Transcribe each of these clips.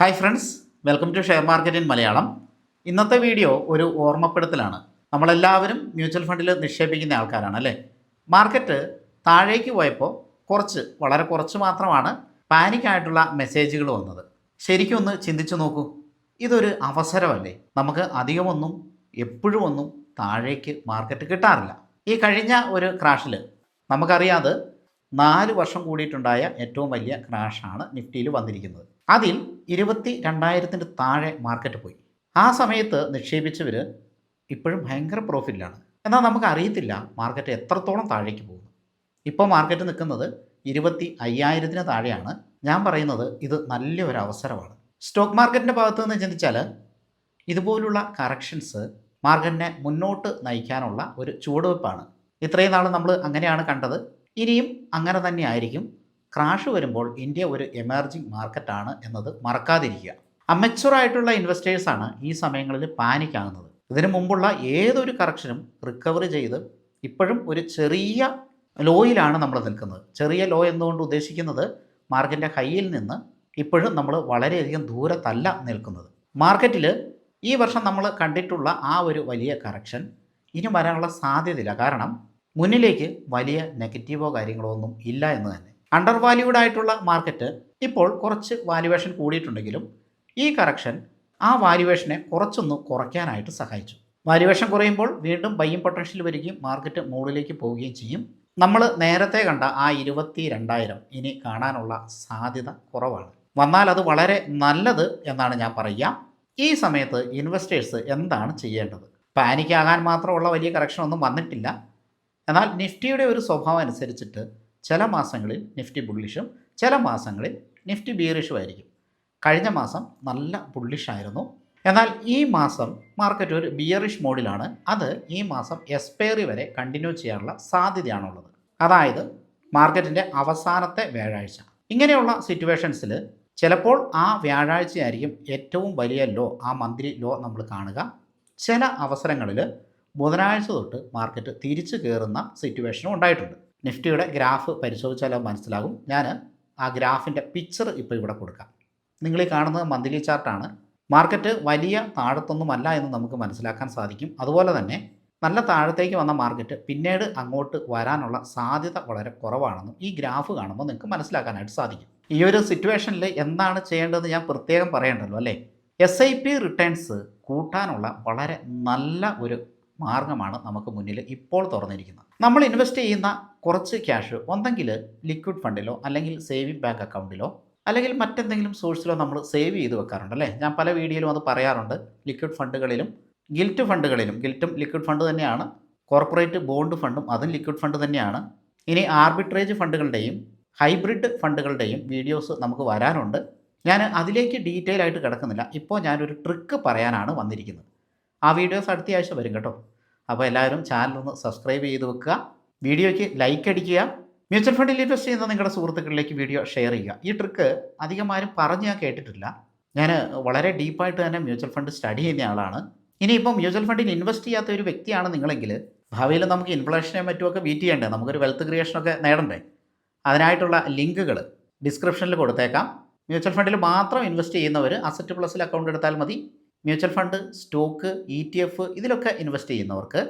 Hi friends welcome to share market in Malayalam ഇന്നത്തെ video ഒരു ഓർമ്മപ്പെടുത്തലാണ്. നമ്മളെല്ലാവരും മ്യൂച്വൽ ഫണ്ടിൽ നിക്ഷേപിക്കുന്ന ആൾക്കാരാണ് അല്ലേ? മാർക്കറ്റ് താഴേക്ക് പോയപ്പോൾ കുറച്ച് വളരെ കുറച്ച് മാത്രമാണ് പാനിക്കായിട്ടുള്ള മെസ്സേജുകൾ വന്നത്. ശരിക്കും ഒന്ന് ചിന്തിച്ചു നോക്കൂ. ഇതൊരു അവസരമല്ലേ? നമുക്ക് അധികമൊന്നും എപ്പോഴും ഒന്നും താഴേക്ക് മാർക്കറ്റ് കിട്ടാറില്ല. ഈ കഴിഞ്ഞ ഒരു ക്രാഷിൽ നമുക്കറിയാതെ നാല് വർഷം കൂടിയിട്ടുണ്ടായ ഏറ്റവും വലിയ ക്രാഷാണ് നിഫ്റ്റിയിൽ വന്നിരിക്കുന്നത്. അതിൽ ഇരുപത്തി രണ്ടായിരത്തിന്റെ താഴെ മാർക്കറ്റ് പോയി. ആ സമയത്ത് നിക്ഷേപിച്ചവർ ഇപ്പോഴും ഭയങ്കര പ്രോഫിറ്റിലാണ് എന്നാൽ നമുക്ക് അറിയത്തില്ല മാർക്കറ്റ് എത്രത്തോളം താഴേക്ക് പോകുന്നു. ഇപ്പോൾ മാർക്കറ്റ് നിൽക്കുന്നത് ഇരുപത്തി അയ്യായിരത്തിന് താഴെയാണ്. ഞാൻ പറയുന്നത് ഇത് നല്ലൊരു അവസരമാണ്. സ്റ്റോക്ക് മാർക്കറ്റിന്റെ ഭാഗത്തു നിന്ന് ചിന്തിച്ചാൽ ഇതുപോലുള്ള കറക്ഷൻസ് മാർക്കറ്റിനെ മുന്നോട്ട് നയിക്കാനുള്ള ഒരു ചുവടുവെപ്പാണ് ഇത്രയും നാൾ നമ്മൾ അങ്ങനെയാണ് കണ്ടത്. ഇനിയും അങ്ങനെ തന്നെ ആയിരിക്കും. ക്രാഷ് വരുമ്പോൾ ഇന്ത്യ ഒരു എമർജിംഗ് മാർക്കറ്റാണ് എന്നത് മറക്കാതിരിക്കുക. അമച്ചുറായിട്ടുള്ള ഇൻവെസ്റ്റേഴ്സാണ് ഈ സമയങ്ങളിൽ പാനിക് ആകുന്നത് ഇതിനു മുമ്പുള്ള ഏതൊരു കറക്ഷനും റിക്കവറി ചെയ്ത് ഇപ്പോഴും ഒരു ചെറിയ ലോയിലാണ് നമ്മൾ നിൽക്കുന്നത്. ചെറിയ ലോ എന്നുകൊണ്ട് ഉദ്ദേശിക്കുന്നത് മാർക്കറ്റിന്റെ ഹൈയിൽ നിന്ന് ഇപ്പോഴും നമ്മൾ വളരെയധികം ദൂരത്തല്ല നിൽക്കുന്നത്. മാർക്കറ്റിൽ ഈ വർഷം നമ്മൾ കണ്ടിട്ടുള്ള ആ ഒരു വലിയ കറക്ഷൻ ഇനി വരാനുള്ള സാധ്യതയില്ല. കാരണം മുന്നിലേക്ക് വലിയ നെഗറ്റീവോ കാര്യങ്ങളോ ഒന്നും ഇല്ല എന്ന് തന്നെ. അണ്ടർ വാല്യൂഡ് ആയിട്ടുള്ള മാർക്കറ്റ് ഇപ്പോൾ കുറച്ച് വാല്യുവേഷൻ കൂടിയിട്ടുണ്ടെങ്കിലും ഈ കറക്ഷൻ ആ വാല്യുവേഷനെ കുറച്ചൊന്ന് കുറയ്ക്കാനായിട്ട് സഹായിച്ചു. വാല്യുവേഷൻ കുറയുമ്പോൾ വീണ്ടും ബയ്യം പൊട്ടൻഷ്യൽ വരികയും മാർക്കറ്റ് മുകളിലേക്ക് പോവുകയും ചെയ്യും. നമ്മൾ നേരത്തെ കണ്ട ആ ഇരുപത്തി രണ്ടായിരം ഇനി കാണാനുള്ള സാധ്യത കുറവാണ്. വന്നാൽ അത് വളരെ നല്ലത് എന്നാണ് ഞാൻ പറയുക. ഈ സമയത്ത് ഇൻവെസ്റ്റേഴ്സ് എന്താണ് ചെയ്യേണ്ടത്? പാനിക്കാകാൻ മാത്രമുള്ള വലിയ കറക്ഷൻ ഒന്നും വന്നിട്ടില്ല. എന്നാൽ നിഫ്റ്റിയുടെ ഒരു സ്വഭാവം അനുസരിച്ചിട്ട് ചില മാസങ്ങളിൽ നിഫ്റ്റി ബുള്ളിഷും ചില മാസങ്ങളിൽ നിഫ്റ്റി ബീറിഷും ആയിരിക്കും. കഴിഞ്ഞ മാസം നല്ല ബുള്ളിഷായിരുന്നു എന്നാൽ ഈ മാസം മാർക്കറ്റ് ഒരു ബിയറിഷ് മോഡിലാണ് അത് ഈ മാസം എക്സ്പയറി വരെ കണ്ടിന്യൂ ചെയ്യാനുള്ള സാധ്യതയാണുള്ളത്. അതായത് മാർക്കറ്റിന്റെ അവസാനത്തെ വ്യാഴാഴ്ച. ഇങ്ങനെയുള്ള സിറ്റുവേഷൻസിൽ ചിലപ്പോൾ ആ വ്യാഴാഴ്ചയായിരിക്കും ഏറ്റവും വലിയ ലോ ആ മന്ത്ലി ലോ നമ്മൾ കാണുക. ചില അവസരങ്ങളിൽ ബുധനാഴ്ച തൊട്ട് മാർക്കറ്റ് തിരിച്ചു കയറുന്ന സിറ്റുവേഷനും ഉണ്ടായിട്ടുണ്ട്. നിഫ്റ്റിയുടെ ഗ്രാഫ് പരിശോധിച്ചാൽ മനസ്സിലാകും. ഞാൻ ആ ഗ്രാഫിന്റെ പിക്ചർ ഇപ്പോൾ ഇവിടെ കൊടുക്കാം. നിങ്ങൾ ഈ കാണുന്നത് മന്ത്ലി ചാർട്ടാണ് മാർക്കറ്റ് വലിയ താഴത്തൊന്നുമല്ല എന്ന് നമുക്ക് മനസ്സിലാക്കാൻ സാധിക്കും. അതുപോലെ തന്നെ നല്ല താഴത്തേക്ക് വന്ന മാർക്കറ്റ് പിന്നീട് അങ്ങോട്ട് വരാനുള്ള സാധ്യത വളരെ കുറവാണെന്നും ഈ ഗ്രാഫ് കാണുമ്പോൾ നിങ്ങൾക്ക് മനസ്സിലാക്കാനായിട്ട് സാധിക്കും. ഈ ഒരു സിറ്റുവേഷനിൽ എന്താണ് ചെയ്യേണ്ടതെന്ന് ഞാൻ പ്രത്യേകം പറയേണ്ടല്ലോ അല്ലേ? എസ് ഐ പി റിട്ടേൺസ് കൂട്ടാനുള്ള വളരെ നല്ല ഒരു മാർഗമാണ് നമുക്ക് മുന്നിൽ ഇപ്പോൾ തുറന്നിരിക്കുന്നത്. നമ്മൾ ഇൻവെസ്റ്റ് ചെയ്യുന്ന കുറച്ച് ക്യാഷ് ഒന്നെങ്കിൽ ലിക്വിഡ് ഫണ്ടിലോ അല്ലെങ്കിൽ സേവിംഗ് ബാങ്ക് അക്കൗണ്ടിലോ അല്ലെങ്കിൽ മറ്റെന്തെങ്കിലും സോഴ്സിലോ നമ്മൾ സേവ് ചെയ്ത് വെക്കാറുണ്ട് അല്ലേ? ഞാൻ പല വീഡിയോയിലും അത് പറയാറുണ്ട്. ലിക്വിഡ് ഫണ്ടുകളിലും ഗിൽറ്റ് ഫണ്ടുകളിലും ഗിൽറ്റും ലിക്വിഡ് ഫണ്ട് തന്നെയാണ്. കോർപ്പറേറ്റ് ബോണ്ട് ഫണ്ടും അതും ലിക്വിഡ് ഫണ്ട് തന്നെയാണ്. ഇനി ആർബിട്രേജ് ഫണ്ടുകളുടെയും ഹൈബ്രിഡ് ഫണ്ടുകളുടെയും വീഡിയോസ് നമുക്ക് വരാനുണ്ട് ഞാൻ അതിലേക്ക് ഡീറ്റെയിൽ ആയിട്ട് കിടക്കുന്നില്ല. ഇപ്പോൾ ഞാനൊരു ട്രിക്ക് പറയാനാണ് വന്നിരിക്കുന്നത്. ആ വീഡിയോസ് അടുത്ത ആഴ്ച വരും കേട്ടോ. അപ്പോൾ എല്ലാവരും ചാനൽ ഒന്ന് സബ്സ്ക്രൈബ് ചെയ്ത് വെക്കുക. വീഡിയോയ്ക്ക് ലൈക്ക് അടിക്കുക. മ്യൂച്വൽ ഫണ്ടിൽ ഇൻവെസ്റ്റ് ചെയ്യുന്ന നിങ്ങളുടെ സുഹൃത്തുക്കളിലേക്ക് വീഡിയോ ഷെയർ ചെയ്യുക. ഈ ട്രിക്ക് അധികം ആരും പറഞ്ഞ് ഞാൻ കേട്ടിട്ടില്ല. ഞാൻ വളരെ ഡീപ്പായിട്ട് തന്നെ മ്യൂച്വൽ ഫണ്ട് സ്റ്റഡി ചെയ്യുന്ന ആളാണ്. ഇനിയിപ്പോൾ മ്യൂച്വൽ ഫണ്ടിൽ ഇൻവെസ്റ്റ് ചെയ്യാത്ത ഒരു വ്യക്തിയാണ് നിങ്ങളെങ്കിൽ ഭാവിയിൽ നമുക്ക് ഇൻഫ്ലേഷനെ മറ്റുമൊക്കെ ബീറ്റ് ചെയ്യണ്ടേ? നമുക്കൊരു വെൽത്ത് ക്രിയേഷനൊക്കെ നേടണ്ടേ? അതിനായിട്ടുള്ള ലിങ്കുകൾ ഡിസ്ക്രിപ്ഷനിൽ കൊടുത്തേക്കാം. മ്യൂച്വൽ ഫണ്ടിൽ മാത്രം ഇൻവെസ്റ്റ് ചെയ്യുന്നവർ അസറ്റ് പ്ലസിൽ അക്കൗണ്ട് എടുത്താൽ മതി. Mutual fund stock E T F ഇതിലൊക്കെ ഇൻവെസ്റ്റ് ചെയ്യുന്നവർക്ക്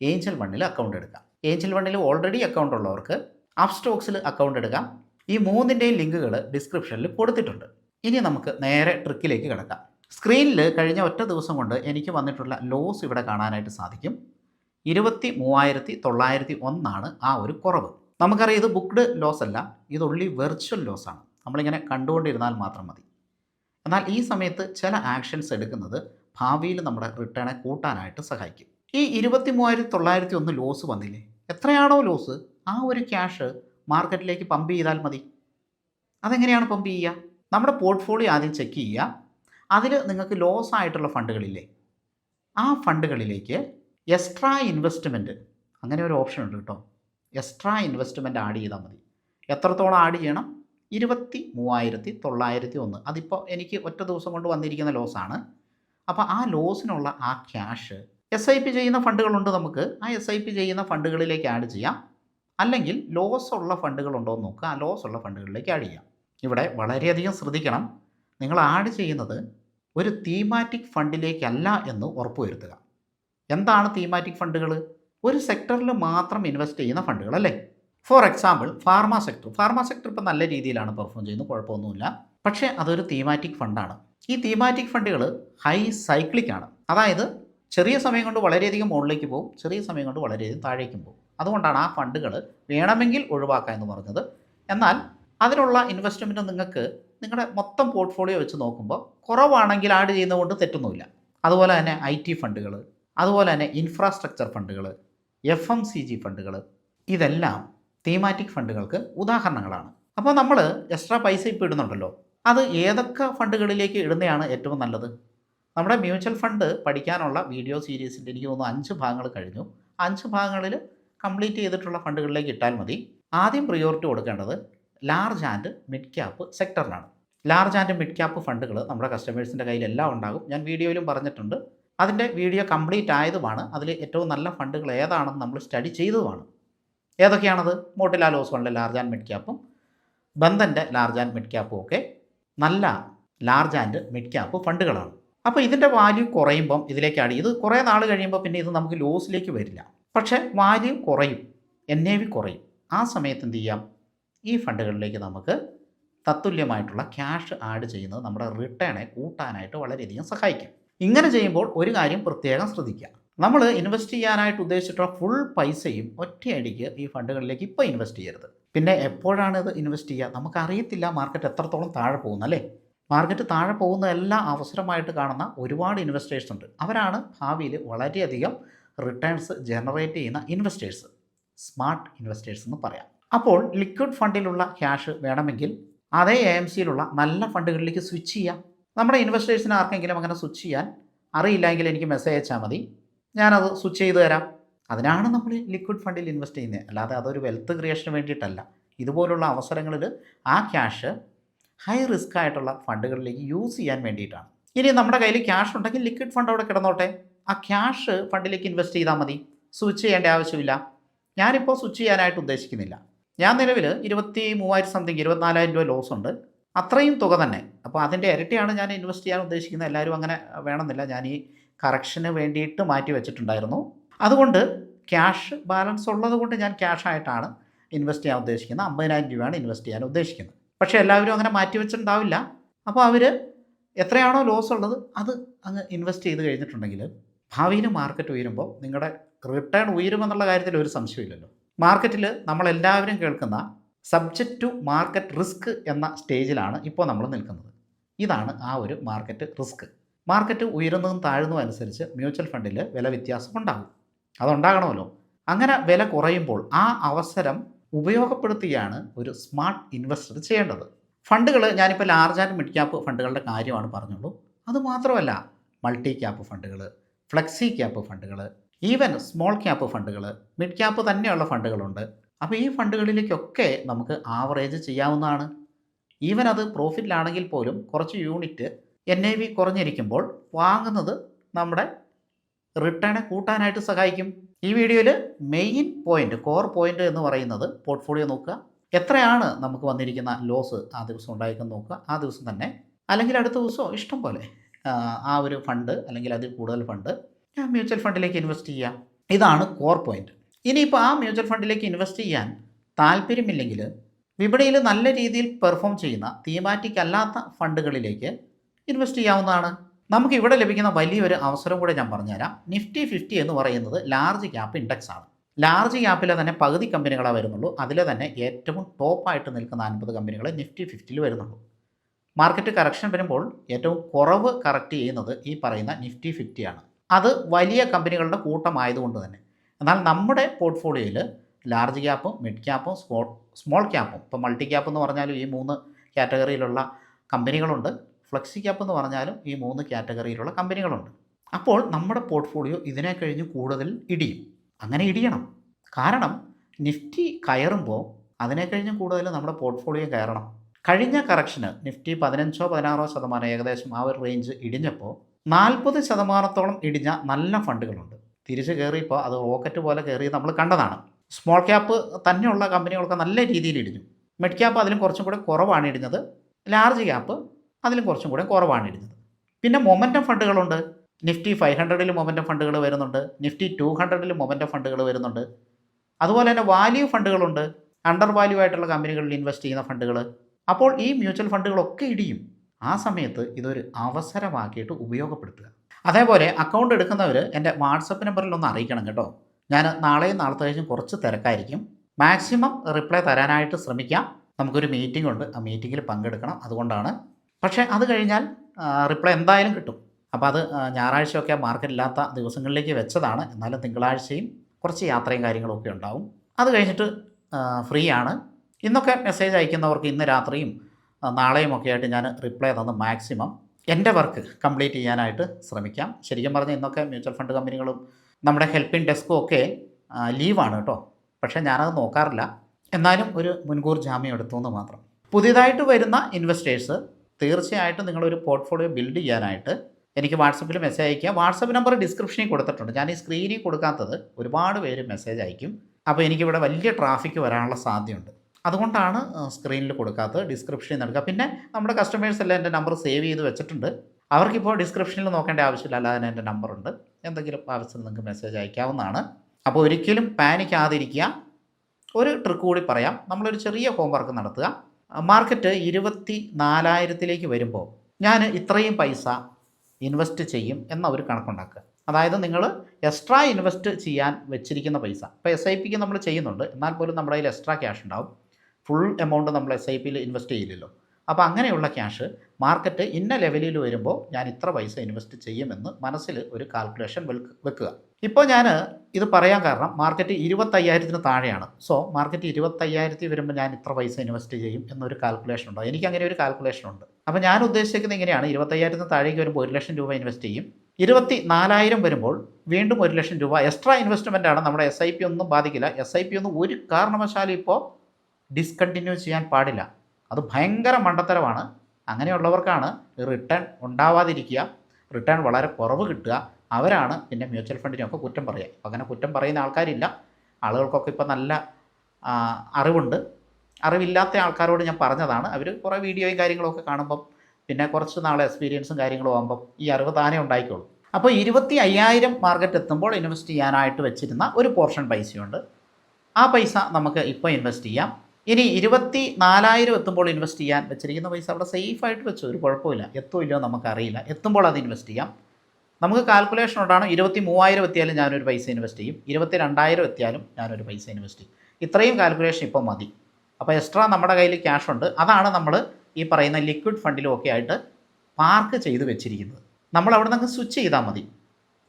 ഏഞ്ചൽ വണ്ണിൽ അക്കൗണ്ട് എടുക്കാം. ഏഞ്ചൽ വണ്ണിൽ ഓൾറെഡി അക്കൗണ്ട് ഉള്ളവർക്ക് അപ്പ് സ്റ്റോക്സിൽ അക്കൗണ്ട് എടുക്കാം. ഈ മൂന്നിന്റെയും ലിങ്കുകൾ ഡിസ്ക്രിപ്ഷനിൽ കൊടുത്തിട്ടുണ്ട്. ഇനി നമുക്ക് നേരെ ട്രിക്കിലേക്ക് കിടക്കാം. സ്ക്രീനിൽ കഴിഞ്ഞ ഒറ്റ ദിവസം കൊണ്ട് എനിക്ക് വന്നിട്ടുള്ള ലോസ് ഇവിടെ കാണാനായിട്ട് സാധിക്കും. ഇരുപത്തി മൂവായിരത്തി തൊള്ളായിരത്തി ഒന്നാണ് ആ ഒരു കുറവ്. നമുക്കറിയാം ഇത് ബുക്ക്ഡ് ലോസ് അല്ല ഇത് ഒള്ളി വെർച്വൽ ലോസ് ആണ്. നമ്മളിങ്ങനെ കണ്ടുകൊണ്ടിരുന്നാൽ മാത്രം മതി. എന്നാൽ ഈ സമയത്ത് ചില ആക്ഷൻസ് എടുക്കുന്നത് ഭാവിയിൽ നമ്മുടെ റിട്ടേണെ കൂട്ടാനായിട്ട് സഹായിക്കും. ഈ ഇരുപത്തി മൂവായിരത്തി തൊള്ളായിരത്തി ഒന്ന് ലോസ് വന്നില്ലേ? എത്രയാണോ ലോസ് ആ ഒരു ക്യാഷ് മാർക്കറ്റിലേക്ക് പമ്പ് ചെയ്താൽ മതി. അതെങ്ങനെയാണ് പമ്പ് ചെയ്യുക? നമ്മുടെ പോർട്ട്ഫോളിയോ ആദ്യം ചെക്ക് ചെയ്യുക. അതിൽ നിങ്ങൾക്ക് ലോസ് ആയിട്ടുള്ള ഫണ്ടുകളില്ലേ? ആ ഫണ്ടുകളിലേക്ക് എക്സ്ട്രാ ഇൻവെസ്റ്റ്മെന്റ് അങ്ങനെ ഒരു ഓപ്ഷൻ ഉണ്ട് കേട്ടോ. എക്സ്ട്രാ ഇൻവെസ്റ്റ്മെന്റ് ആഡ് ചെയ്താൽ മതി. എത്രത്തോളം ആഡ് ചെയ്യണം? ഇരുപത്തി മൂവായിരത്തി തൊള്ളായിരത്തി ഒന്ന്. അതിപ്പോൾ എനിക്ക് ഒറ്റ ദിവസം കൊണ്ട് വന്നിരിക്കുന്ന ലോസാണ് അപ്പോൾ ആ ലോസിനുള്ള ആ ക്യാഷ് എസ് ഐ പി ചെയ്യുന്ന ഫണ്ടുകളുണ്ട് നമുക്ക്. ആ എസ് ഐ പി ചെയ്യുന്ന ഫണ്ടുകളിലേക്ക് ആഡ് ചെയ്യാം. അല്ലെങ്കിൽ ലോസ് ഉള്ള ഫണ്ടുകളുണ്ടോ എന്ന് നോക്കുക. ആ ലോസ് ഉള്ള ഫണ്ടുകളിലേക്ക് ആഡ് ചെയ്യാം. ഇവിടെ വളരെയധികം ശ്രദ്ധിക്കണം. നിങ്ങൾ ആഡ് ചെയ്യുന്നത് ഒരു തീമാറ്റിക് ഫണ്ടിലേക്കല്ല എന്ന് ഉറപ്പുവരുത്തുക. എന്താണ് തീമാറ്റിക് ഫണ്ടുകൾ ഒരു സെക്ടറിൽ മാത്രം ഇൻവെസ്റ്റ് ചെയ്യുന്ന ഫണ്ടുകൾ അല്ലേ for example pharma sector pharma sector ഇപ്പോൾ നല്ല രീതിയിലാണ് പെർഫോം ചെയ്യുന്നത് കുഴപ്പമൊന്നുമില്ല. പക്ഷേ അതൊരു തീമാറ്റിക് ഫണ്ടാണ് ഈ തീമാറ്റിക് ഫണ്ടുകൾ ഹൈ സൈക്ലിക് ആണ്. അതായത് ചെറിയ സമയം കൊണ്ട് വളരെയധികം മുകളിലേക്ക് പോകും ചെറിയ സമയം കൊണ്ട് വളരെയധികം താഴേക്കും പോകും. അതുകൊണ്ടാണ് ആ ഫണ്ടുകൾ വേണമെങ്കിൽ ഒഴിവാക്കുക എന്ന് പറഞ്ഞത്. എന്നാൽ അതിനുള്ള ഇൻവെസ്റ്റ്മെന്റ് നിങ്ങൾക്ക് നിങ്ങളുടെ മൊത്തം പോർട്ട്ഫോളിയോ വെച്ച് നോക്കുമ്പോൾ കുറവാണെങ്കിൽ ആഡ് ചെയ്യുന്നതുകൊണ്ട് തെറ്റൊന്നുമില്ല. അതുപോലെ തന്നെ ഐ ടി ഫണ്ടുകൾ അതുപോലെ തന്നെ ഇൻഫ്രാസ്ട്രക്ചർ ഫണ്ടുകൾ എഫ് എം സി ജി ഫണ്ടുകൾ ഇതെല്ലാം തീമാറ്റിക് ഫണ്ടുകൾക്ക് ഉദാഹരണങ്ങളാണ്. അപ്പോൾ നമ്മൾ എക്സ്ട്രാ പൈസ ഇപ്പോൾ ഇടുന്നുണ്ടല്ലോ. അത് ഏതൊക്കെ ഫണ്ടുകളിലേക്ക് ഇടുന്നതാണ് ഏറ്റവും നല്ലത്? നമ്മുടെ മ്യൂച്വൽ ഫണ്ട് പഠിക്കാനുള്ള വീഡിയോ സീരീസിന്റെ എനിക്ക് തോന്നുന്നു അഞ്ച് ഭാഗങ്ങൾ കഴിഞ്ഞു. അഞ്ച് ഭാഗങ്ങളിൽ കംപ്ലീറ്റ് ചെയ്തിട്ടുള്ള ഫണ്ടുകളിലേക്ക് ഇട്ടാൽ മതി. ആദ്യം പ്രിയോറിറ്റി കൊടുക്കേണ്ടത് ലാർജ് ആൻഡ് മിഡ് ക്യാപ്പ് സെക്ടറിലാണ് ലാർജ് ആൻഡ് മിഡ് ക്യാപ്പ് ഫണ്ടുകൾ നമ്മുടെ കസ്റ്റമേഴ്സിന്റെ കയ്യിലെല്ലാം ഉണ്ടാകും. ഞാൻ വീഡിയോയിലും പറഞ്ഞിട്ടുണ്ട്. അതിന്റെ വീഡിയോ കംപ്ലീറ്റ് ആയതുമാണ്. അതിൽ ഏറ്റവും നല്ല ഫണ്ടുകൾ ഏതാണെന്ന് നമ്മൾ സ്റ്റഡി ചെയ്തതുമാണ്. ഏതൊക്കെയാണത്? മോട്ടിലാൽ ഓസ്വാളിന്റെ ലാർജ് ആൻഡ് മിഡ് ക്യാപ്പും ബന്ധന്റെ ലാർജ് ആൻഡ് മിഡ് ക്യാപ്പും ഒക്കെ നല്ല ലാർജ് ആൻഡ് മിഡ് ക്യാപ്പ് ഫണ്ടുകളാണ്. അപ്പോൾ ഇതിന്റെ വാല്യൂ കുറയുമ്പം ഇതിലേക്കാണ് ഇത് കുറേ നാൾ കഴിയുമ്പോൾ പിന്നെ ഇത് നമുക്ക് ലോസിലേക്ക് വരില്ല. പക്ഷേ വാല്യൂ കുറയും. എൻ എ വി കുറയും. ആ സമയത്ത് എന്ത് ചെയ്യാം? ഈ ഫണ്ടുകളിലേക്ക് നമുക്ക് തത്തുല്യമായിട്ടുള്ള ക്യാഷ് ആഡ് ചെയ്യുന്നത് നമ്മുടെ റിട്ടേണെ കൂട്ടാനായിട്ട് വളരെയധികം സഹായിക്കും. ഇങ്ങനെ ചെയ്യുമ്പോൾ ഒരു കാര്യം പ്രത്യേകം ശ്രദ്ധിക്കുക. നമ്മൾ ഇൻവെസ്റ്റ് ചെയ്യാനായിട്ട് ഉദ്ദേശിച്ചിട്ടുള്ള ഫുൾ പൈസയും ഒറ്റയടിക്ക് ഈ ഫണ്ടുകളിലേക്ക് ഇപ്പോൾ ഇൻവെസ്റ്റ് ചെയ്യരുത്. പിന്നെ എപ്പോഴാണ് ഇത് ഇൻവെസ്റ്റ് ചെയ്യുക? നമുക്കറിയത്തില്ല മാർക്കറ്റ് എത്രത്തോളം താഴെ പോകുന്നല്ലേ മാർക്കറ്റ് താഴെ പോകുന്ന എല്ലാ അവസരമായിട്ട് കാണുന്ന ഒരുപാട് ഇൻവെസ്റ്റേഴ്സ് ഉണ്ട്. അവരാണ് ഭാവിയിൽ വളരെയധികം റിട്ടേൺസ് ജനറേറ്റ് ചെയ്യുന്ന ഇൻവെസ്റ്റേഴ്സ് സ്മാർട്ട് ഇൻവെസ്റ്റേഴ്സ് എന്ന് പറയാം. അപ്പോൾ ലിക്വിഡ് ഫണ്ടിലുള്ള ക്യാഷ് വേണമെങ്കിൽ അതേ എ എം സിയിലുള്ള നല്ല ഫണ്ടുകളിലേക്ക് സ്വിച്ച് ചെയ്യാം. നമ്മുടെ ഇൻവെസ്റ്റേഴ്സിന് ആർക്കെങ്കിലും അങ്ങനെ സ്വിച്ച് ചെയ്യാൻ അറിയില്ലെങ്കിൽ എനിക്ക് മെസ്സേജ് അയച്ചാൽ മതി. ഞാനത് സ്വിച്ച് ചെയ്ത് തരാം. അതിനാണ് നമ്മൾ ലിക്വിഡ് ഫണ്ടിൽ ഇൻവെസ്റ്റ് ചെയ്യുന്നത്. അല്ലാതെ അതൊരു വെൽത്ത് ക്രിയേഷന് വേണ്ടിയിട്ടല്ല. ഇതുപോലുള്ള അവസരങ്ങളിൽ ആ ക്യാഷ് ഹൈ റിസ്ക് ആയിട്ടുള്ള ഫണ്ടുകളിലേക്ക് യൂസ് ചെയ്യാൻ വേണ്ടിയിട്ടാണ്. ഇനി നമ്മുടെ കയ്യിൽ ക്യാഷ് ഉണ്ടെങ്കിൽ ലിക്വിഡ് ഫണ്ട് അവിടെ കിടന്നോട്ടെ. ആ ക്യാഷ് ഫണ്ടിലേക്ക് ഇൻവെസ്റ്റ് ചെയ്താൽ മതി. സ്വിച്ച് ചെയ്യേണ്ട ആവശ്യമില്ല. ഞാനിപ്പോൾ സ്വിച്ച് ചെയ്യാനായിട്ട് ഉദ്ദേശിക്കുന്നില്ല. ഞാൻ നിലവിൽ ഇരുപത്തി മൂവായിരം സംതിങ് ഇരുപത്തിനാലായിരം രൂപ ലോസ് ഉണ്ട്. അത്രയും തുക തന്നെ. അപ്പോൾ അതിന്റെ ഇരട്ടിയാണ് ഞാൻ ഇൻവെസ്റ്റ് ചെയ്യാൻ ഉദ്ദേശിക്കുന്നത്. എല്ലാവരും അങ്ങനെ വേണമെന്നില്ല. ഞാൻ ഈ കറക്ഷന് വേണ്ടിയിട്ട് മാറ്റി വെച്ചിട്ടുണ്ടായിരുന്നു. അതുകൊണ്ട് ക്യാഷ് ബാലൻസ് ഉള്ളത് കൊണ്ട് ഞാൻ ക്യാഷായിട്ടാണ് ഇൻവെസ്റ്റ് ചെയ്യാൻ ഉദ്ദേശിക്കുന്നത്. അമ്പതിനായിരം രൂപയാണ് ഇൻവെസ്റ്റ് ചെയ്യാൻ ഉദ്ദേശിക്കുന്നത്. പക്ഷേ എല്ലാവരും അങ്ങനെ മാറ്റി വെച്ചിട്ടുണ്ടാവില്ല. അപ്പോൾ അവർ എത്രയാണോ ലോസ് ഉള്ളത് അത് അങ്ങ് ഇൻവെസ്റ്റ് ചെയ്ത് കഴിഞ്ഞിട്ടുണ്ടെങ്കിൽ ഭാവിയിൽ മാർക്കറ്റ് ഉയരുമ്പോൾ നിങ്ങളുടെ റിട്ടേൺ ഉയരുമെന്നുള്ള കാര്യത്തിൽ ഒരു സംശയമില്ലല്ലോ മാർക്കറ്റിൽ നമ്മളെല്ലാവരും കേൾക്കുന്ന സബ്ജക്റ്റ് ടു മാർക്കറ്റ് റിസ്ക് എന്ന സ്റ്റേജിലാണ് ഇപ്പോൾ നമ്മൾ നിൽക്കുന്നത്. ഇതാണ് ആ ഒരു മാർക്കറ്റ് റിസ്ക് മാർക്കറ്റ് ഉയരുന്നതും താഴുന്നതും അനുസരിച്ച് മ്യൂച്വൽ ഫണ്ടിൽ വില വ്യത്യാസം ഉണ്ടാകും. അതുണ്ടാകണമല്ലോ. അങ്ങനെ വില കുറയുമ്പോൾ ആ അവസരം ഉപയോഗപ്പെടുത്തുകയാണ് ഒരു സ്മാർട്ട് ഇൻവെസ്റ്റർ ചെയ്യേണ്ടത്. ഫണ്ടുകൾ ഞാനിപ്പോൾ ലാർജ് ആൻഡ് മിഡ് ക്യാപ്പ് ഫണ്ടുകളുടെ കാര്യമാണ് പറഞ്ഞുള്ളൂ. അതുമാത്രമല്ല മൾട്ടി ക്യാപ്പ് ഫണ്ടുകൾ ഫ്ലെക്സി ക്യാപ്പ് ഫണ്ടുകൾ ഈവൻ സ്മോൾ ക്യാപ്പ് ഫണ്ടുകൾ മിഡ് ക്യാപ്പ് തന്നെയുള്ള ഫണ്ടുകളുണ്ട്. അപ്പോൾ ഈ ഫണ്ടുകളിലേക്കൊക്കെ നമുക്ക് ആവറേജ് ചെയ്യാവുന്നതാണ്. ഈവൻ അത് പ്രോഫിറ്റിലാണെങ്കിൽ പോലും കുറച്ച് യൂണിറ്റ് എൻ ഐ വി കുറഞ്ഞിരിക്കുമ്പോൾ വാങ്ങുന്നത് നമ്മുടെ റിട്ടേണെ കൂട്ടാനായിട്ട് സഹായിക്കും. ഈ വീഡിയോയിൽ മെയിൻ പോയിന്റ് കോർ പോയിന്റ് എന്ന് പറയുന്നത് പോർട്ട്ഫോളിയോ നോക്കുക. എത്രയാണ് നമുക്ക് വന്നിരിക്കുന്ന ലോസ് ആ ദിവസം ഉണ്ടായിരിക്കുന്നത് നോക്കുക. ആ ദിവസം തന്നെ അല്ലെങ്കിൽ അടുത്ത ദിവസം ഇഷ്ടം പോലെ. ആ, ഒരു ഫണ്ട് അല്ലെങ്കിൽ അതിൽ കൂടുതൽ ഫണ്ട് ഞാൻ മ്യൂച്വൽ ഫണ്ടിലേക്ക് ഇൻവെസ്റ്റ് ചെയ്യാം ഇതാണ് കോർ പോയിന്റ് ഇനിയിപ്പോൾ ആ മ്യൂച്വൽ ഫണ്ടിലേക്ക് ഇൻവെസ്റ്റ് ചെയ്യാൻ താല്പര്യമില്ലെങ്കിൽ വിപണിയിൽ നല്ല രീതിയിൽ പെർഫോം ചെയ്യുന്ന തീമാറ്റിക് അല്ലാത്ത ഫണ്ടുകളിലേക്ക് ഇൻവെസ്റ്റ് ചെയ്യാവുന്നതാണ്. നമുക്ക് ഇവിടെ ലഭിക്കുന്ന വലിയൊരു അവസരം കൂടെ ഞാൻ പറഞ്ഞുതരാം. നിഫ്റ്റി ഫിഫ്റ്റി എന്ന് പറയുന്നത് ലാർജ് ക്യാപ്പ് ഇൻഡെക്സ് ആണ്. ലാർജ് ക്യാപ്പിലെ തന്നെ പകുതി കമ്പനികളെ വരുന്നുള്ളൂ. അതിലെ തന്നെ ഏറ്റവും ടോപ്പായിട്ട് നിൽക്കുന്ന അൻപത് കമ്പനികളെ നിഫ്റ്റി ഫിഫ്റ്റിയിൽ വരുന്നുള്ളൂ. മാർക്കറ്റ് കറക്ഷൻ വരുമ്പോൾ ഏറ്റവും കുറവ് കറക്റ്റ് ചെയ്യുന്നത് ഈ പറയുന്ന നിഫ്റ്റി ഫിഫ്റ്റിയാണ് അത് വലിയ കമ്പനികളുടെ കൂട്ടമായതുകൊണ്ട് തന്നെ. എന്നാൽ നമ്മുടെ പോർട്ട്ഫോളിയോയിൽ ലാർജ് ക്യാപ്പും മിഡ് ക്യാപ്പും സ്മോൾ സ്മോൾ ക്യാപ്പും ഇപ്പോൾ മൾട്ടി ക്യാപ്പ് എന്ന് പറഞ്ഞാലും ഈ മൂന്ന് കാറ്റഗറിയിലുള്ള കമ്പനികളുണ്ട്. ഫ്ലെക്സി ക്യാപ്പ് എന്ന് പറഞ്ഞാലും ഈ മൂന്ന് കാറ്റഗറിയിലുള്ള കമ്പനികളുണ്ട്. അപ്പോൾ നമ്മുടെ പോർട്ട്ഫോളിയോ ഇതിനെ കഴിഞ്ഞ് കൂടുതൽ ഇടിയും. അങ്ങനെ ഇടിയണം. കാരണം നിഫ്റ്റി കയറുമ്പോൾ അതിനെ കഴിഞ്ഞ് കൂടുതൽ നമ്മുടെ പോർട്ട്ഫോളിയോ കയറണം. കഴിഞ്ഞ കറക്ഷന് നിഫ്റ്റി പതിനഞ്ചോ പതിനാറോ ശതമാനം ഏകദേശം ആ ഒരു റേഞ്ച് ഇടിഞ്ഞപ്പോൾ നാൽപ്പത് ശതമാനത്തോളം ഇടിഞ്ഞ നല്ല ഫണ്ടുകളുണ്ട്. തിരിച്ച് കയറിയപ്പോൾ അത് റോക്കറ്റ് പോലെ കയറി നമ്മൾ കണ്ടതാണ്. സ്മോൾ ക്യാപ്പ് തന്നെയുള്ള കമ്പനികളൊക്കെ നല്ല രീതിയിൽ ഇടിഞ്ഞു. മിഡ് ക്യാപ്പ് അതിലും കുറച്ചും കൂടെ കുറവാണ് ഇടിഞ്ഞത്. ലാർജ് ക്യാപ്പ് അതിലും കുറച്ചും കൂടെ കുറവാണ് ഇരുന്നത്. പിന്നെ മൊമെന്റം ഫണ്ടുകളുണ്ട് നിഫ്റ്റി ഫൈവ് ഹൺഡ്രഡിൽ മൊമെന്റം ഫണ്ടുകൾ വരുന്നുണ്ട്. നിഫ്റ്റി ടു ഹൺഡ്രഡിൽ മൊമെന്റം ഫണ്ടുകൾ വരുന്നുണ്ട്. അതുപോലെ തന്നെ വാല്യൂ ഫണ്ടുകളുണ്ട് അണ്ടർ വാല്യൂ ആയിട്ടുള്ള കമ്പനികളിൽ ഇൻവെസ്റ്റ് ചെയ്യുന്ന ഫണ്ടുകൾ അപ്പോൾ ഈ മ്യൂച്വൽ ഫണ്ടുകളൊക്കെ ഇടിയും. ആ സമയത്ത് ഇതൊരു അവസരമാക്കിയിട്ട് ഉപയോഗപ്പെടുത്തുക. അതേപോലെ അക്കൗണ്ട് എടുക്കുന്നവർ എന്റെ വാട്സപ്പ് നമ്പറിൽ ഒന്ന് അറിയിക്കണം കേട്ടോ. ഞാൻ നാളെയും നാളത്തെ കഴിഞ്ഞും കുറച്ച് തിരക്കായിരിക്കും. മാക്സിമം റിപ്ലൈ തരാനായിട്ട് ശ്രമിക്കാം. നമുക്കൊരു മീറ്റിംഗ് ഉണ്ട്. ആ മീറ്റിങ്ങിൽ പങ്കെടുക്കണം. അതുകൊണ്ടാണ് പക്ഷേ അത് കഴിഞ്ഞാൽ റിപ്ലൈ എന്തായാലും കിട്ടും. അപ്പോൾ അത് ഞായറാഴ്ചയൊക്കെ മാർക്കറ്റ് ഇല്ലാത്ത ദിവസങ്ങളിലേക്ക് വെച്ചതാണ്. എന്നാലും തിങ്കളാഴ്ചയും കുറച്ച് യാത്രയും കാര്യങ്ങളൊക്കെ ഉണ്ടാവും. അത് കഴിഞ്ഞിട്ട് ഫ്രീ ആണ്. ഇന്നൊക്കെ മെസ്സേജ് അയക്കുന്നവർക്ക് ഇന്ന് രാത്രിയും നാളെയും ഒക്കെ ആയിട്ട് ഞാൻ റിപ്ലൈ തന്ന് മാക്സിമം എന്റെ വർക്ക് കംപ്ലീറ്റ് ചെയ്യാനായിട്ട് ശ്രമിക്കാം. ശരിക്കും പറഞ്ഞാൽ ഇന്നൊക്കെ മ്യൂച്വൽ ഫണ്ട് കമ്പനികളും നമ്മുടെ ഹെൽപ്പിംഗ് ഡെസ്കും ഒക്കെ ലീവാണ് കേട്ടോ. പക്ഷേ ഞാനത് നോക്കാറില്ല. എന്നാലും ഒരു മുൻകൂർ ജാമ്യം എടുത്തു എന്ന് മാത്രം. പുതിയതായിട്ട് വരുന്ന ഇൻവെസ്റ്റേഴ്സ് തീർച്ചയായിട്ടും നിങ്ങളൊരു പോർട്ട്ഫോളിയോ ബിൽഡ് ചെയ്യാനായിട്ട് എനിക്ക് വാട്സപ്പിൽ മെസ്സേജ് അയക്കുക വാട്സപ്പ് നമ്പർ ഡിസ്ക്രിപ്ഷനിൽ കൊടുത്തിട്ടുണ്ട്. ഞാൻ ഈ സ്ക്രീനിൽ കൊടുക്കാത്തത് ഒരുപാട് പേര് മെസ്സേജ് അയക്കും അപ്പോൾ എനിക്കിവിടെ വലിയ ട്രാഫിക് വരാനുള്ള സാധ്യതയുണ്ട്. അതുകൊണ്ടാണ് സ്ക്രീനിൽ കൊടുക്കാത്തത്. ഡിസ്ക്രിപ്ഷനിൽ നൽകുക പിന്നെ നമ്മുടെ കസ്റ്റമേഴ്സ് എല്ലാം എന്റെ നമ്പർ സേവ് ചെയ്ത് വെച്ചിട്ടുണ്ട്. അവർക്കിപ്പോൾ ഡിസ്ക്രിപ്ഷനിൽ നോക്കേണ്ട ആവശ്യമില്ല. അല്ലാതെ എന്റെ നമ്പറുണ്ട് എന്തെങ്കിലും ആവശ്യത്തിൽ നിങ്ങൾക്ക് മെസ്സേജ് അയക്കാവുന്നതാണ് അപ്പോൾ ഒരിക്കലും പാനിക്കാതിരിക്കുക ഒരു ട്രിക്ക് കൂടി പറയാം. നമ്മളൊരു ചെറിയ ഹോംവർക്ക് നടത്തുക. മാർക്കറ്റ് ഇരുപത്തി നാലായിരത്തിലേക്ക് വരുമ്പോൾ ഞാൻ ഇത്രയും പൈസ ഇൻവെസ്റ്റ് ചെയ്യും എന്ന ഒരു കണക്കുണ്ടാക്കുക. അതായത് നിങ്ങൾ എക്സ്ട്രാ ഇൻവെസ്റ്റ് ചെയ്യാൻ വെച്ചിരിക്കുന്ന പൈസ. ഇപ്പോൾ എസ് ഐ പിക്ക് നമ്മൾ ചെയ്യുന്നുണ്ട്. എന്നാൽ പോലും നമ്മുടെ കയ്യിൽ എക്സ്ട്രാ ക്യാഷ് ഉണ്ടാവും. ഫുൾ എമൗണ്ട് നമ്മൾ എസ് ഐ പിയിൽ ഇൻവെസ്റ്റ് ചെയ്യില്ലല്ലോ. അപ്പോൾ അങ്ങനെയുള്ള ക്യാഷ് മാർക്കറ്റ് ഇന്ന ലെവലിൽ വരുമ്പോൾ ഞാൻ ഇത്ര പൈസ ഇൻവെസ്റ്റ് ചെയ്യുമെന്ന് മനസ്സിൽ ഒരു കാൽക്കുലേഷൻ വെക്കുക. ഇപ്പോൾ ഞാൻ ഇത് പറയാൻ കാരണം മാർക്കറ്റ് ഇരുപത്തയ്യായിരത്തിന് താഴെയാണ്. സോ മാർക്കറ്റ് ഇരുപത്തയ്യായിരത്തി വരുമ്പോൾ ഞാൻ ഇത്ര പൈസ ഇൻവെസ്റ്റ് ചെയ്യും എന്നൊരു കാൽക്കുലേഷൻ ഉണ്ടോ. എനിക്ക് അങ്ങനെ ഒരു കാൽക്കുലേഷൻ ഉണ്ട്. അപ്പോൾ ഞാൻ ഉദ്ദേശിക്കുന്നത് ഇങ്ങനെയാണ്. ഇരുപത്തയ്യായിരത്തിന് താഴേക്ക് വരുമ്പോൾ ഒരു ലക്ഷം രൂപ ഇൻവെസ്റ്റ് ചെയ്യും. ഇരുപത്തി നാലായിരം വരുമ്പോൾ വീണ്ടും ഒരു ലക്ഷം രൂപ എക്സ്ട്രാ ഇൻവെസ്റ്റ്മെന്റ് ആണ്. നമ്മുടെ എസ് ഐ പി ഒന്നും ബാധിക്കില്ല. എസ് ഐ പി ഒന്നും ഒരു കാരണവശാലും ഇപ്പോൾ ഡിസ്കണ്ടിന്യൂ ചെയ്യാൻ പാടില്ല. അത് ഭയങ്കര മണ്ടത്തരമാണ്. അങ്ങനെയുള്ളവർക്കാണ് റിട്ടേൺ ഉണ്ടാവാതിരിക്കുക. റിട്ടേൺ വളരെ കുറവ് കിട്ടുക. അവരാണ് പിന്നെ മ്യൂച്വൽ ഫണ്ടിനെയൊക്കെ കുറ്റം പറയുക. അങ്ങനെ കുറ്റം പറയുന്ന ആൾക്കാരില്ല. ആളുകൾക്കൊക്കെ ഇപ്പോൾ നല്ല അറിവുണ്ട്. അറിവില്ലാത്ത ആൾക്കാരോട് ഞാൻ പറഞ്ഞതാണ്. അവർ കുറേ വീഡിയോയും കാര്യങ്ങളൊക്കെ കാണുമ്പം പിന്നെ കുറച്ച് നാളെ എക്സ്പീരിയൻസും കാര്യങ്ങളും ആകുമ്പം ഈ അറിവ് താനേ ഉണ്ടായിക്കോളും. അപ്പോൾ ഇരുപത്തി അയ്യായിരം മാർക്കറ്റ് എത്തുമ്പോൾ ഇൻവെസ്റ്റ് ചെയ്യാനായിട്ട് വെച്ചിരുന്ന ഒരു പോർഷൻ പൈസയുണ്ട്. ആ പൈസ നമുക്ക് ഇപ്പോൾ ഇൻവെസ്റ്റ് ചെയ്യാം. ഇനി ഇരുപത്തി നാലായിരം എത്തുമ്പോൾ ഇൻവെസ്റ്റ് ചെയ്യാൻ വെച്ചിരിക്കുന്ന പൈസ അവിടെ സേഫായിട്ട് വെച്ചു. ഒരു കുഴപ്പമില്ല. എത്തോ ഇല്ലയോ നമുക്കറിയില്ല. എത്തുമ്പോൾ അത് ഇൻവെസ്റ്റ് ചെയ്യാം. നമുക്ക് കാൽക്കുലേഷൻ ഉണ്ടാണ് ഇരുപത്തി മൂവായിരം എത്തിയാലും ഞാനൊരു പൈസ ഇൻവെസ്റ്റ് ചെയ്യും. ഇരുപത്തി രണ്ടായിരം എത്തിയാലും ഞാനൊരു പൈസ ഇൻവെസ്റ്റ് ചെയ്യും. ഇത്രയും കാൽക്കുലേഷൻ ഇപ്പോൾ മതി. അപ്പോൾ എക്സ്ട്രാ നമ്മുടെ കയ്യിൽ ക്യാഷ് ഉണ്ട്. അതാണ് നമ്മൾ ഈ പറയുന്ന ലിക്വിഡ് ഫണ്ടിലും ഒക്കെ ആയിട്ട് പാർക്ക് ചെയ്ത് വെച്ചിരിക്കുന്നത്. നമ്മൾ അവിടെ നിന്ന് സ്വിച്ച് ചെയ്താൽ മതി.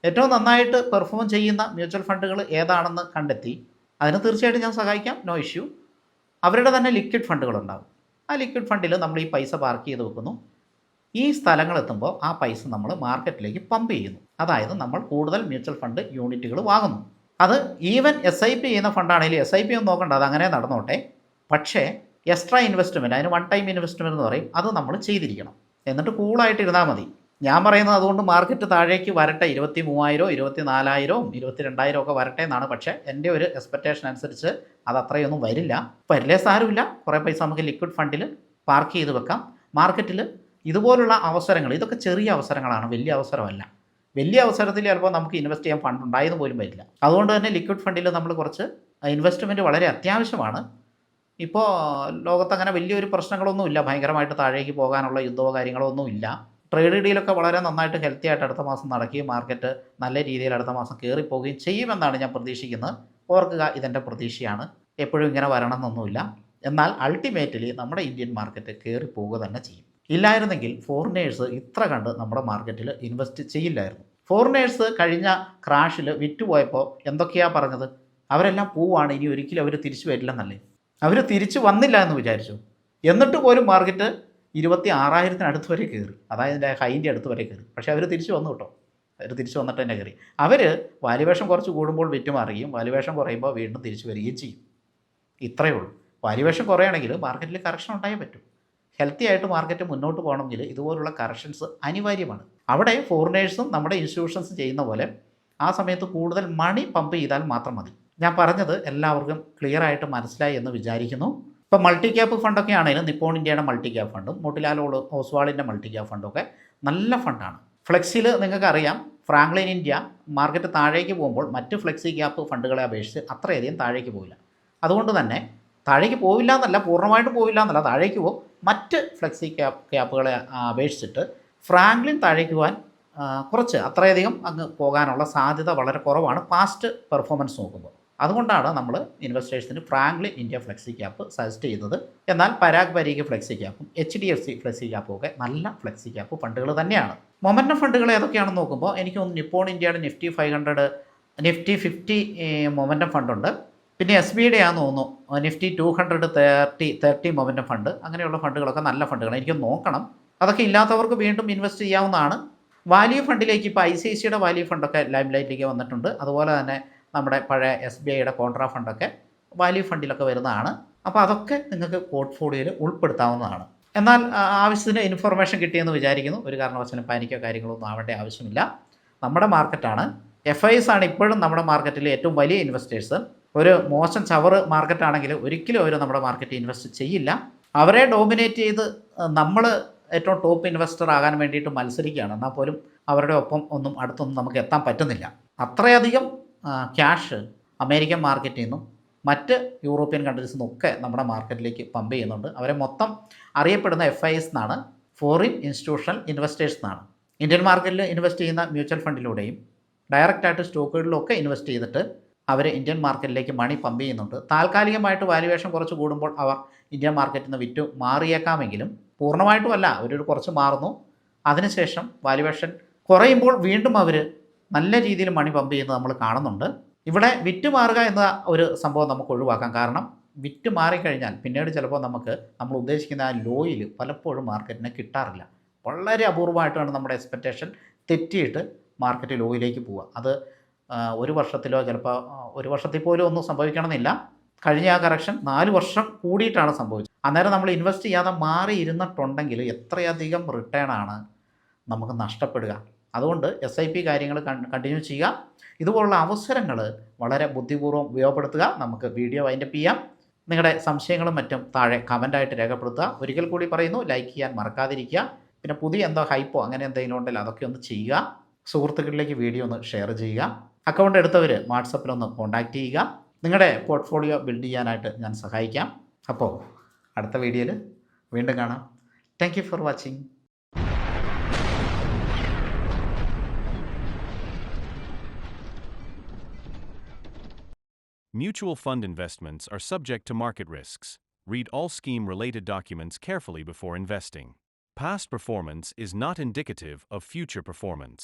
ഏറ്റവും നന്നായിട്ട് പെർഫോം ചെയ്യുന്ന മ്യൂച്വൽ ഫണ്ടുകൾ ഏതാണെന്ന് കണ്ടെത്തി അതിന് തീർച്ചയായിട്ടും ഞാൻ സഹായിക്കാം. നോ ഇഷ്യൂ അവരുടെ തന്നെ ലിക്വിഡ് ഫണ്ടുകളുണ്ടാകും ആ ലിക്വിഡ് ഫണ്ടിൽ നമ്മൾ ഈ പൈസ പാർക്ക് ചെയ്ത് വെക്കുന്നു. ഈ സ്ഥലങ്ങൾ എത്തുമ്പോൾ ആ പൈസ നമ്മൾ മാർക്കറ്റിലേക്ക് പമ്പ് ചെയ്യുന്നു. അതായത് നമ്മൾ കൂടുതൽ മ്യൂച്വൽ ഫണ്ട് യൂണിറ്റുകൾ വാങ്ങുന്നു. അത് ഈവൻ എസ് ഐ പി ചെയ്യുന്ന ഫണ്ടാണെങ്കിലും എസ് ഐ പി ഒന്നും നോക്കണ്ട അത് അങ്ങനെ നടന്നോട്ടെ. പക്ഷേ എക്സ്ട്രാ ഇൻവെസ്റ്റ്മെന്റ് അതിന് വൺ ടൈം ഇൻവെസ്റ്റ്മെന്റ് എന്ന് പറയും അത് നമ്മൾ ചെയ്തിരിക്കണം. എന്നിട്ട് കൂളായിട്ട് ഇരുന്നാൽ മതി. ഞാൻ പറയുന്നത് അതുകൊണ്ട് മാർക്കറ്റ് താഴേക്ക് വരട്ടെ ഇരുപത്തി മൂവായിരോ ഇരുപത്തി നാലായിരവും ഇരുപത്തി രണ്ടായിരം ഒക്കെ വരട്ടെ എന്നാണ്. പക്ഷേ എന്റെ ഒരു എക്സ്പെക്റ്റേഷൻ അനുസരിച്ച് അത് അത്രയൊന്നും വരില്ല. വരില്ലേ സാരമില്ല കുറേ പൈസ നമുക്ക് ലിക്വിഡ് ഫണ്ടിൽ പാർക്ക് ചെയ്ത് വെക്കാം. മാർക്കറ്റിൽ ഇതുപോലുള്ള അവസരങ്ങൾ ഇതൊക്കെ ചെറിയ അവസരങ്ങളാണ് വലിയ അവസരമല്ല. വലിയ അവസരത്തിൽ ചിലപ്പോൾ നമുക്ക് ഇൻവെസ്റ്റ് ചെയ്യാൻ ഫണ്ട് ഉണ്ടായെന്ന് പോലും വരില്ല. അതുകൊണ്ട് തന്നെ ലിക്വിഡ് ഫണ്ടിൽ നമ്മൾ കുറച്ച് ഇൻവെസ്റ്റ്മെന്റ് വളരെ അത്യാവശ്യമാണ്. ഇപ്പോൾ ലോകത്ത് അങ്ങനെ വലിയൊരു പ്രശ്നങ്ങളൊന്നുമില്ല ഭയങ്കരമായിട്ട് താഴേക്ക് പോകാനുള്ള യുദ്ധമോ കാര്യങ്ങളോ ഒന്നും ഇല്ല. ട്രേഡ് ഡീലൊക്കെ വളരെ നന്നായിട്ട് ഹെൽത്തി ആയിട്ട് അടുത്ത മാസം നടക്കുകയും മാർക്കറ്റ് നല്ല രീതിയിൽ അടുത്ത മാസം കയറിപ്പോവുകയും ചെയ്യുമെന്നാണ് ഞാൻ പ്രതീക്ഷിക്കുന്നത്. ഓർക്കുക ഇതെന്റെ പ്രതീക്ഷയാണ്. എപ്പോഴും ഇങ്ങനെ വരണമെന്നൊന്നുമില്ല. എന്നാൽ അൾട്ടിമേറ്റ്ലി നമ്മുടെ ഇന്ത്യൻ മാർക്കറ്റ് കയറി പോവുക തന്നെ ചെയ്യും. ഇല്ലായിരുന്നെങ്കിൽ ഫോറിനേഴ്സ് ഇത്ര കണ്ട് നമ്മുടെ മാർക്കറ്റിൽ ഇൻവെസ്റ്റ് ചെയ്യില്ലായിരുന്നു. ഫോറിനേഴ്സ് കഴിഞ്ഞ ക്രാഷിൽ വിറ്റുപോയപ്പോൾ എന്തൊക്കെയാണ് പറഞ്ഞത്? അവരെല്ലാം പോവാണ് ഇനി ഒരിക്കലും അവർ തിരിച്ചു വരില്ലെന്നല്ലേ? അവർ തിരിച്ചു വന്നില്ല എന്ന് വിചാരിച്ചു. എന്നിട്ട് പോലും മാർക്കറ്റ് ഇരുപത്തി ആറായിരത്തിനടുത്ത് വരെ കയറി. അതായത് എന്റെ ഹൈന്റെ അടുത്ത് വരെ കയറി. പക്ഷേ അവർ തിരിച്ചു വന്നു കേട്ടോ. അവർ തിരിച്ചു വന്നിട്ട് തന്നെ കയറി. അവർ വാല്യുവേഷൻ കുറച്ച് കൂടുമ്പോൾ വിറ്റുമാറുകയും വാല്യുവേഷൻ കുറയുമ്പോൾ വീണ്ടും തിരിച്ചു വരികയും ചെയ്യും. ഇത്രയേ ഉള്ളൂ. വാല്യുവേഷൻ കുറയുകയാണെങ്കിൽ മാർക്കറ്റിൽ കറക്ഷൻ ഉണ്ടായേ പറ്റും. ഹെൽത്തി ആയിട്ട് മാർക്കറ്റ് മുന്നോട്ട് പോകണമെങ്കിൽ ഇതുപോലുള്ള കറക്ഷൻസ് അനിവാര്യമാണ്. അവിടെ ഫോറിനേഴ്സും നമ്മുടെ ഇൻസ്റ്റിറ്റ്യൂഷൻസും ചെയ്യുന്ന പോലെ ആ സമയത്ത് കൂടുതൽ മണി പമ്പ് ചെയ്താൽ മാത്രം മതി. ഞാൻ പറഞ്ഞത് എല്ലാവർക്കും ക്ലിയർ ആയിട്ട് മനസ്സിലായി എന്ന് വിചാരിക്കുന്നു. ഇപ്പോൾ മൾട്ടി ക്യാപ്പ് ഫണ്ടൊക്കെ ആണെങ്കിലും നിപ്പോൺ ഇന്ത്യയുടെ മൾട്ടി ക്യാപ്പ് ഫണ്ടും മോട്ടിലാൽ ഓസ്വാളിന്റെ മൾട്ടി ക്യാപ്പ് ഫണ്ടൊക്കെ നല്ല ഫണ്ടാണ് ഫ്ലെക്സിൽ നിങ്ങൾക്കറിയാം ഫ്രാങ്ക്ലിൻ ഇന്ത്യ മാർക്കറ്റ് താഴേക്ക് പോകുമ്പോൾ മറ്റ് ഫ്ലെക്സി ക്യാപ്പ് ഫണ്ടുകളെ അപേക്ഷിച്ച് അത്രയധികം താഴേക്ക് പോവില്ല. അതുകൊണ്ട് തന്നെ താഴേക്ക് പോവില്ല എന്നല്ല പൂർണമായിട്ട് പോവില്ല എന്നല്ല താഴേക്ക് പോകും. മറ്റ് ഫ്ലെക്സി ക്യാപ് ക്യാപ്പുകളെ അപേക്ഷിച്ചിട്ട് ഫ്രാങ്ക്ലിൻ താഴേക്ക് പോകാൻ കുറച്ച് അത്രയധികം അങ്ങ് പോകാനുള്ള സാധ്യത വളരെ കുറവാണ് പാസ്റ്റ് പെർഫോമൻസ് നോക്കുമ്പോൾ. അതുകൊണ്ടാണ് നമ്മൾ ഇൻവെസ്റ്റേഴ്സിന് Franklin India flexi cap suggest ചെയ്യുന്നത്. എന്നാൽ Parag Parikh flexi ക്യാപ്പും H D F C flexi ക്യാപ്പും ഒക്കെ നല്ല ഫ്ലെക്സി ക്യാപ്പ് ഫണ്ടുകൾ തന്നെയാണ്. മൊമെന്റം ഫണ്ടുകൾ ഏതൊക്കെയാണെന്ന് നോക്കുമ്പോൾ എനിക്കൊന്ന് നിപ്പോൺ ഇന്ത്യയുടെ Nifty five hundred Nifty fifty momentum ഫണ്ടുണ്ട്. പിന്നെ എസ് ബി ഐയുടെ ആണെന്ന് തോന്നുന്നു. Nifty two hundred thirty thirty momentum fund അങ്ങനെയുള്ള ഫണ്ടുകളൊക്കെ നല്ല ഫണ്ടുകൾ എനിക്ക് നോക്കണം. അതൊക്കെ ഇല്ലാത്തവർക്ക് വീണ്ടും ഇൻവെസ്റ്റ് ചെയ്യാവുന്നതാണ്. വാല്യൂ ഫണ്ടിലേക്ക് ഇപ്പോൾ ഐ സി ഐ സിയുടെ വാല്യൂ ഫണ്ടൊക്കെ ലൈം ലൈറ്റിലേക്ക് വന്നിട്ടുണ്ട്. അതുപോലെ തന്നെ നമ്മുടെ പഴയ എസ് ബി ഐയുടെ കോൺട്രാ ഫണ്ടൊക്കെ വാല്യൂ ഫണ്ടിലൊക്കെ വരുന്നതാണ്. അപ്പോൾ അതൊക്കെ നിങ്ങൾക്ക് പോർട്ട്ഫോളിയോയിൽ ഉൾപ്പെടുത്താവുന്നതാണ്. എന്നാൽ ആവശ്യത്തിന് ഇൻഫർമേഷൻ കിട്ടിയെന്ന് വിചാരിക്കുന്നു. ഒരു കാരണവശാലും പാനിക്കോ കാര്യങ്ങളോ ഒന്നും ആവേണ്ട ആവശ്യമില്ല. നമ്മുടെ മാർക്കറ്റാണ് എഫ് ഐസ് ആണ് ഇപ്പോഴും നമ്മുടെ മാർക്കറ്റിലെ ഏറ്റവും വലിയ ഇൻവെസ്റ്റേഴ്സ് ഒരു മോശം ചവറ് മാർക്കറ്റ് ആണെങ്കിൽ ഒരിക്കലും അവർ നമ്മുടെ മാർക്കറ്റിൽ ഇൻവെസ്റ്റ് ചെയ്യില്ല. അവരെ ഡോമിനേറ്റ് ചെയ്ത് നമ്മൾ ഏറ്റവും ടോപ്പ് ഇൻവെസ്റ്റർ ആകാൻ വേണ്ടിയിട്ട് മത്സരിക്കുകയാണ്. എന്നാൽ പോലും അവരുടെ ഒപ്പം ഒന്നും അടുത്തൊന്നും നമുക്ക് എത്താൻ പറ്റുന്നില്ല. അത്രയധികം ക്യാഷ് അമേരിക്കൻ മാർക്കറ്റിൽ നിന്നും മറ്റ് യൂറോപ്യൻ കൺട്രീസിൽ നിന്നൊക്കെ നമ്മുടെ മാർക്കറ്റിലേക്ക് പമ്പ് ചെയ്യുന്നുണ്ട്. അവരെ മൊത്തം അറിയപ്പെടുന്ന എഫ് ഐ എസ് എന്നാണ് ഫോറിൻ ഇൻസ്റ്റിറ്റ്യൂഷണൽ ഇൻവെസ്റ്റേഴ്സ് എന്നാണ്. ഇന്ത്യൻ മാർക്കറ്റിൽ ഇൻവെസ്റ്റ് ചെയ്യുന്ന മ്യൂച്വൽ ഫണ്ടിലൂടെയും ഡയറക്റ്റായിട്ട് സ്റ്റോക്കുകളിലൊക്കെ ഇൻവെസ്റ്റ് ചെയ്തിട്ട് അവർ ഇന്ത്യൻ മാർക്കറ്റിലേക്ക് മണി പമ്പ് ചെയ്യുന്നുണ്ട്. താൽക്കാലികമായിട്ട് വാല്യുവേഷൻ കുറച്ച് കൂടുമ്പോൾ അവർ ഇന്ത്യൻ മാർക്കറ്റിൽ നിന്ന് വിറ്റ് മാറിയേക്കാമെങ്കിലും പൂർണമായിട്ടുമല്ല അവരൊരു കുറച്ച് മാറുന്നു. അതിനുശേഷം വാല്യുവേഷൻ കുറയുമ്പോൾ വീണ്ടും അവർ നല്ല രീതിയിൽ മണി പമ്പ് ചെയ്യുന്നത് നമ്മൾ കാണുന്നുണ്ട്. ഇവിടെ വിറ്റ് മാറുക എന്ന ഒരു സംഭവം നമുക്ക് ഒഴിവാക്കാം. കാരണം വിറ്റ് മാറിക്കഴിഞ്ഞാൽ പിന്നീട് ചിലപ്പോൾ നമുക്ക് നമ്മൾ ഉദ്ദേശിക്കുന്ന ആ ലോയിൽ പലപ്പോഴും മാർക്കറ്റിനെ കിട്ടാറില്ല. വളരെ അപൂർവമായിട്ടാണ് നമ്മുടെ എക്സ്പെക്റ്റേഷൻ തെറ്റിയിട്ട് മാർക്കറ്റ് ലോയിലേക്ക് പോവുക. അത് ഒരു വർഷത്തിലോ ചിലപ്പോൾ ഒരു വർഷത്തിൽ പോലും ഒന്നും സംഭവിക്കണമെന്നില്ല. കഴിഞ്ഞ ആ കറക്ഷൻ നാല് വർഷം കൂടിയിട്ടാണ് സംഭവിച്ചത്. അന്നേരം നമ്മൾ ഇൻവെസ്റ്റ് ചെയ്യാതെ മാറി ഇരുന്നിട്ടുണ്ടെങ്കിൽ എത്രയധികം റിട്ടേൺ ആണ് നമുക്ക് നഷ്ടപ്പെടുക. അതുകൊണ്ട് എസ് ഐ പി കാര്യങ്ങൾ കണ്ടിന്യൂ ചെയ്യുക. ഇതുപോലുള്ള അവസരങ്ങൾ വളരെ ബുദ്ധിപൂർവം ഉപയോഗപ്പെടുത്തുക. നമുക്ക് വീഡിയോ വൈൻഡപ്പ് ചെയ്യാം. നിങ്ങളുടെ സംശയങ്ങളും മറ്റും താഴെ കമന്റായിട്ട് രേഖപ്പെടുത്തുക. ഒരിക്കൽ കൂടി പറയുന്നു ലൈക്ക് ചെയ്യാൻ മറക്കാതിരിക്കുക. പിന്നെ പുതിയ എന്തോ ഹൈപ്പോ അങ്ങനെ എന്തെങ്കിലും ഉണ്ടെങ്കിൽ അതൊക്കെ ഒന്ന് ചെയ്യുക. സുഹൃത്തുക്കളിലേക്ക് വീഡിയോ ഒന്ന് ഷെയർ ചെയ്യുക. അക്കൗണ്ട് എടുത്തവർ വാട്സപ്പിലൊന്ന് കോൺടാക്റ്റ് ചെയ്യുക നിങ്ങളുടെ പോർട്ട്ഫോളിയോ ബിൽഡ് ചെയ്യാനായിട്ട് ഞാൻ സഹായിക്കാം അപ്പോൾ അടുത്ത വീഡിയോയിൽ വീണ്ടും കാണാം thank for watching Mutual fund investments are subject to market risks. Read all scheme related documents carefully before investing. Past performance is not indicative of future performance.